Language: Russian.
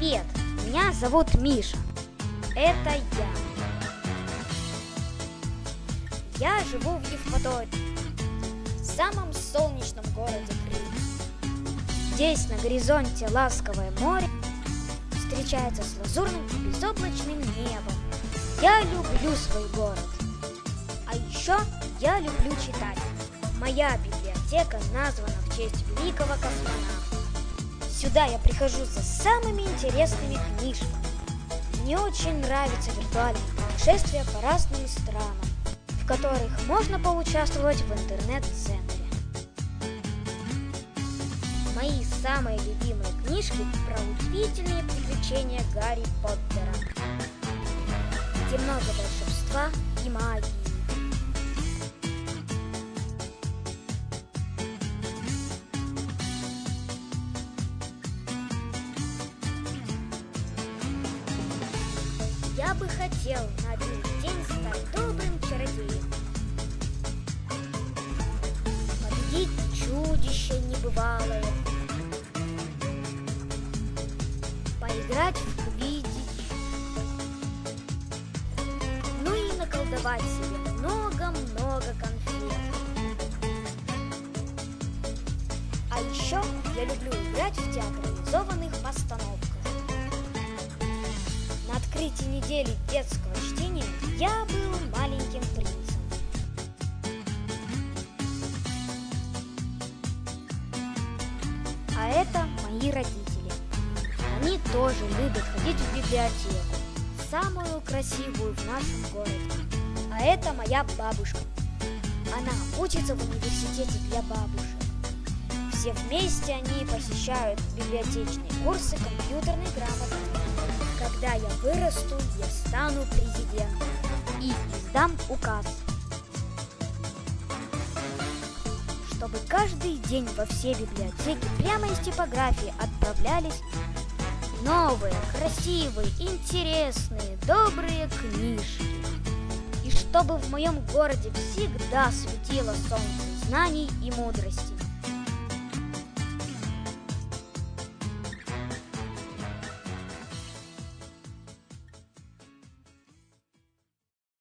Привет, меня зовут Миша. Это я. Я живу в Евпатории, самом солнечном городе Крыма. Здесь на горизонте ласковое море встречается с лазурным и безоблачным небом. Я люблю свой город. А еще я люблю читать. Моя библиотека названа в честь великого космонавта. Сюда я прихожу за самыми интересными книжками. Мне очень нравятся виртуальные путешествия по разным странам, в которых можно поучаствовать в интернет-центре. Мои самые любимые книжки про удивительные приключения Гарри Поттера, где много волшебства и магии. Я бы хотел на один день стать добрым чародеем. Победить чудище небывалое. Поиграть в квиддич. Ну и наколдовать себе много-много конфет. А еще я люблю играть в театрализованных постановках. Открытии недели детского чтения я был маленьким принцем. А это мои родители. Они тоже любят ходить в библиотеку, самую красивую в нашем городе. А это моя бабушка. Она учится в университете для бабушек. Все вместе они посещают библиотечные курсы компьютерной грамотности. Когда я вырасту, я стану президентом и издам указ, чтобы каждый день во все библиотеки прямо из типографии отправлялись новые, красивые, интересные, добрые книжки. И чтобы в моем городе всегда светило солнце знаний и мудрости.